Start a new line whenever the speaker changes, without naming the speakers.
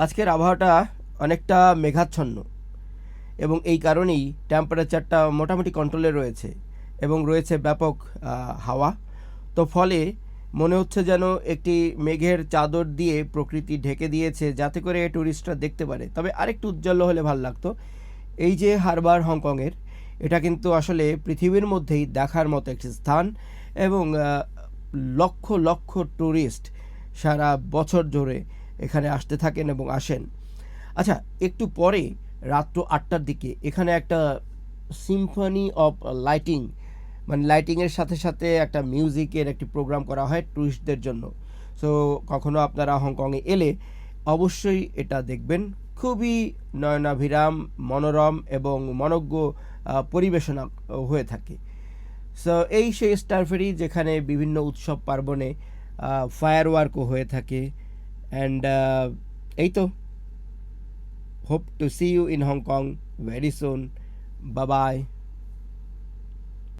আজকের আবহাওয়াটা অনেকটা মেঘাচ্ছন্ন এবং এই কারণেই টেম্পারেচারটা মোটামুটি কন্ট্রোলে রয়েছে এবং রয়েছে ব্যাপক হাওয়া। তো ফলে মনে হচ্ছে যেন একটি মেঘের চাদর দিয়ে প্রকৃতি ঢেকে দিয়েছে যাতে করে ট্যুরিস্টরা দেখতে পারে। তবে আরেকটু উজ্জ্বল হলে ভালো লাগতো। এই যে হারবার হংকংয়ের, এটা কিন্তু আসলে পৃথিবীর মধ্যেই দেখার মতো একটি স্থান এবং লক্ষ লক্ষ ট্যুরিস্ট সারা বছর ধরে এখানে আসতে থাকেন এবং আসেন। আচ্ছা একটু পরে রাত্র আটটার দিকে এখানে একটা সিম্ফনি অফ লাইটিং মানে লাইটিংয়ের সাথে সাথে একটা মিউজিকের একটি প্রোগ্রাম করা হয় ট্যুরিস্টদের জন্য। সো কখনো আপনারা হংকংয়ে এলে অবশ্যই এটা দেখবেন। খুবই নয়নাভিরাম, মনোরম এবং মনজ্ঞ পরিবেশনা হয়ে থাকে। সো এই সেই স্টার ফেরি যেখানে বিভিন্ন উৎসব পার্বণে ফায়ার ওয়ার্কও হয়ে থাকে। and uh, Eito, hope to see you in Hong Kong very soon. Bye bye.